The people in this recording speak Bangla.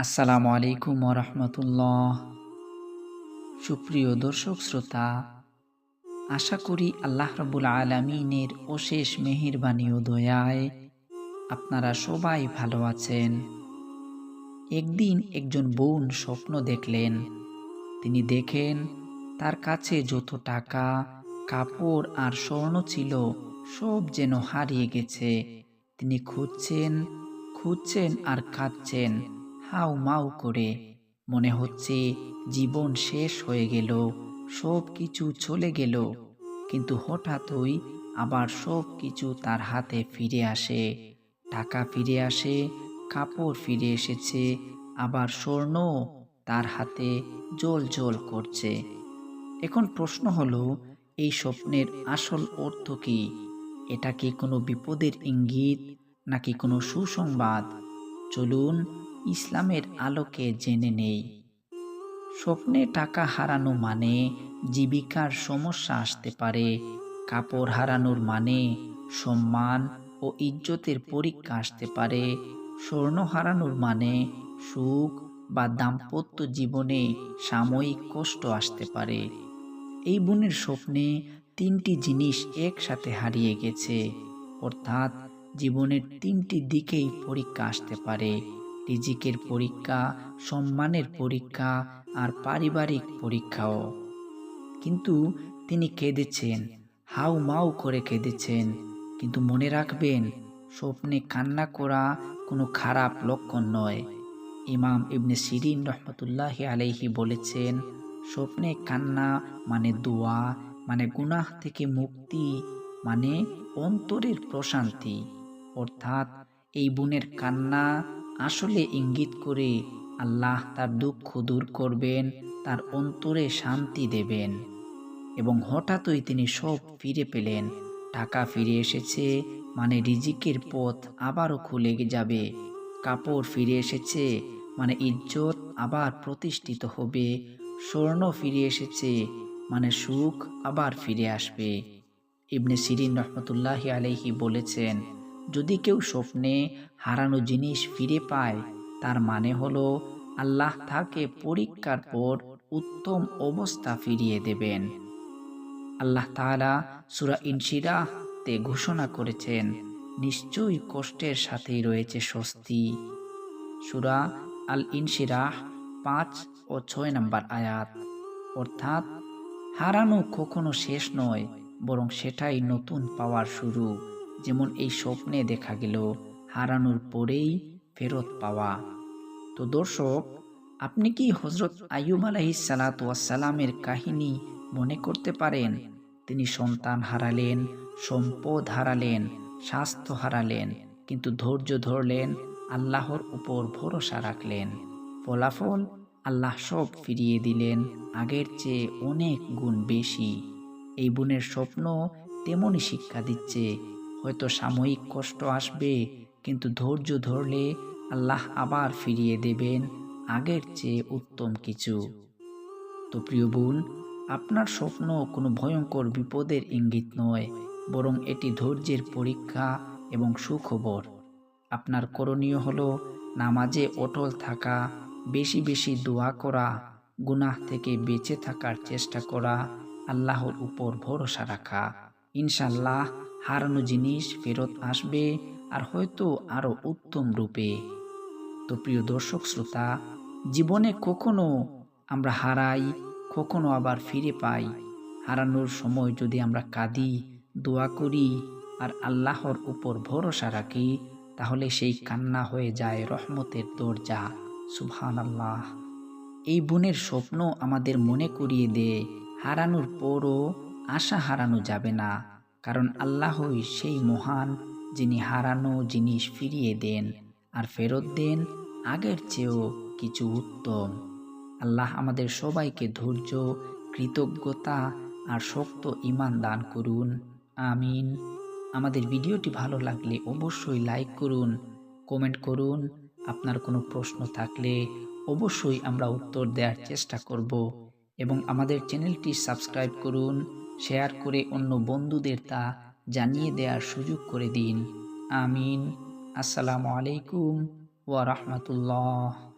আসসালামু আলাইকুম রহমতুল্লাহ সুপ্রিয় দর্শক শ্রোতা, আশা করি আল্লাহ রবুল আলমিনের অশেষ মেহেরবানি ও দয়ায় আপনারা সবাই ভালো আছেন। একদিন একজন বোন স্বপ্ন দেখলেন। তিনি দেখেন, তার কাছে যত টাকা, কাপড় আর স্বর্ণ ছিল, সব যেন হারিয়ে গেছে। তিনি খুঁজছেন খুঁজছেন আর কাঁদছেন হাউ মাউ করে। মনে হচ্ছে জীবন শেষ হয়ে গেল, সব কিছু চলে গেল। কিন্তু হঠাৎই আবার সব কিছু তার হাতে ফিরে আসে। টাকা ফিরে আসে, কাপড় ফিরে এসেছে, আবার স্বর্ণ তার হাতে জল জল করছে। এখন প্রশ্ন হলো, এই স্বপ্নের আসল অর্থ কি? এটা কি কোনো বিপদের ইঙ্গিত, নাকি কোনো সুসংবাদ? চলুন ইসলামের আলোকে জেনে নেই। স্বপ্নে টাকা হারানো মানে জীবিকার সমস্যা আসতে পারে। কাপড় হারানোর মানে সম্মান ও ইজ্জতের পরীক্ষা আসতে পারে। স্বর্ণ হারানোর মানে সুখ বা দাম্পত্য জীবনে সাময়িক কষ্ট আসতে পারে। এই বোনের স্বপ্নে তিনটি জিনিস একসাথে হারিয়ে গেছে। অর্থাৎ জীবনের তিনটি দিকেই পরীক্ষা আসতে পারে। রিজিকের পরীক্ষা, সম্মানের পরীক্ষা আর পারিবারিক পরীক্ষাও। কিন্তু তিনি কেঁদেছেন, হাউ মাউ করে কেঁদেছেন। কিন্তু মনে রাখবেন, স্বপ্নে কান্না করা কোনো খারাপ লক্ষণ নয়। ইমাম ইবনে সিরিন রহমতুল্লাহ আলাইহি বলেছেন, স্বপ্নে কান্না মানে দোয়া মানে গুনাহ থেকে মুক্তি মানে অন্তরের প্রশান্তি। অর্থাৎ এই বোনের কান্না আসলে ইঙ্গিত করে আল্লাহ তার দুঃখ দূর করবেন, তার অন্তরে শান্তি দেবেন। এবং হঠাৎই তিনি সব ফিরে পেলেন। টাকা ফিরে এসেছে মানে রিজিকের পথ আবারও খুলে যাবে। কাপড় ফিরে এসেছে মানে ইজ্জত আবার প্রতিষ্ঠিত হবে। স্বর্ণ ফিরে এসেছে মানে সুখ আবার ফিরে আসবে। ইবনে সিরিন রহমতুল্লাহ আলহি বলেছেন যদি কেউ স্বপ্নে হারানো জিনিস ফিরে পায়, তার মানে হলো আল্লাহ তাকে পরীক্ষার পর উত্তম অবস্থা ফিরিয়ে দেবেন। আল্লাহ তালা সুরা ইনশিরাতে ঘোষণা করেছেন, নিশ্চয়ই কষ্টের সাথেই রয়েছে স্বস্তি। সুরা আল ইনশিরাহ পাঁচ ও ছয় নম্বর আয়াত, অর্থাৎ হারানো কখনো শেষ নয়, বরং সেটাই নতুন পাওয়ার শুরু। যেমন এই স্বপ্নে দেখা গেল হারানোর পরেই ফেরত পাওয়া। তো দর্শক, আপনি কি হজরত আয়ুব আলাহি সালাতামের কাহিনী মনে করতে পারেন? তিনি সন্তান হারালেন, সম্পদ হারালেন, স্বাস্থ্য হারালেন, কিন্তু ধৈর্য ধরলেন, আল্লাহর উপর ভরসা রাখলেন। ফলাফল আল্লাহ সব ফিরিয়ে দিলেন, আগের চেয়ে অনেক গুণ বেশি। এই বোনের স্বপ্ন তেমনই শিক্ষা দিচ্ছে হয়তো সাময়িক কষ্ট আসবে, কিন্তু ধৈর্য ধরলে আল্লাহ আবার ফিরিয়ে দেবেন আগের চেয়ে উত্তম কিছু। তো প্রিয় বোন, আপনার স্বপ্ন কোনো ভয়ঙ্কর বিপদের ইঙ্গিত নয়, বরং এটি ধৈর্যের পরীক্ষা এবং সুখবর। আপনার করণীয় হলো নামাজে অটল থাকা, বেশি বেশি দোয়া করা, গুনাহ থেকে বেঁচে থাকার চেষ্টা করা, আল্লাহর উপর ভরসা রাখা। ইনশাল্লাহ হারানো জিনিস ফেরত আসবে আর হয়তো আরও উত্তম রূপে। তো প্রিয় দর্শক শ্রোতা, জীবনে কখনো আমরা হারাই, কখনো আবার ফিরে পাই। হারানোর সময় যদি আমরা কাঁদি, দোয়া করি আর আল্লাহর উপর ভরসা রাখি, তাহলে সেই কান্না হয়ে যায় রহমতের দরজা। সুবহান আল্লাহ এই বোনের স্বপ্ন আমাদের মনে করিয়ে দেয় হারানোর পরও আশা হারানো যাবে না। কারণ আল্লাহই সেই মহান যিনি হারানো জিনিস ফিরিয়ে দেন আর ফেরত দেন আগের চেয়েও কিছু উত্তম। আল্লাহ আমাদের সবাইকে ধৈর্য, কৃতজ্ঞতা আর শক্ত ইমান দান করুন। আমিন। আমাদের ভিডিওটি ভালো লাগলে অবশ্যই লাইক করুন, কমেন্ট করুন। আপনার কোনো প্রশ্ন থাকলে অবশ্যই আমরা উত্তর দেওয়ার চেষ্টা করব এবং আমাদের চ্যানেলটি সাবস্ক্রাইব করুন। শেয়ার করে অন্য বন্ধুদের তা জানিয়ে দেওয়ার সুযোগ করে দিন। আমিন। আসসালামু আলাইকুম ওয়া রাহমাতুল্লাহ।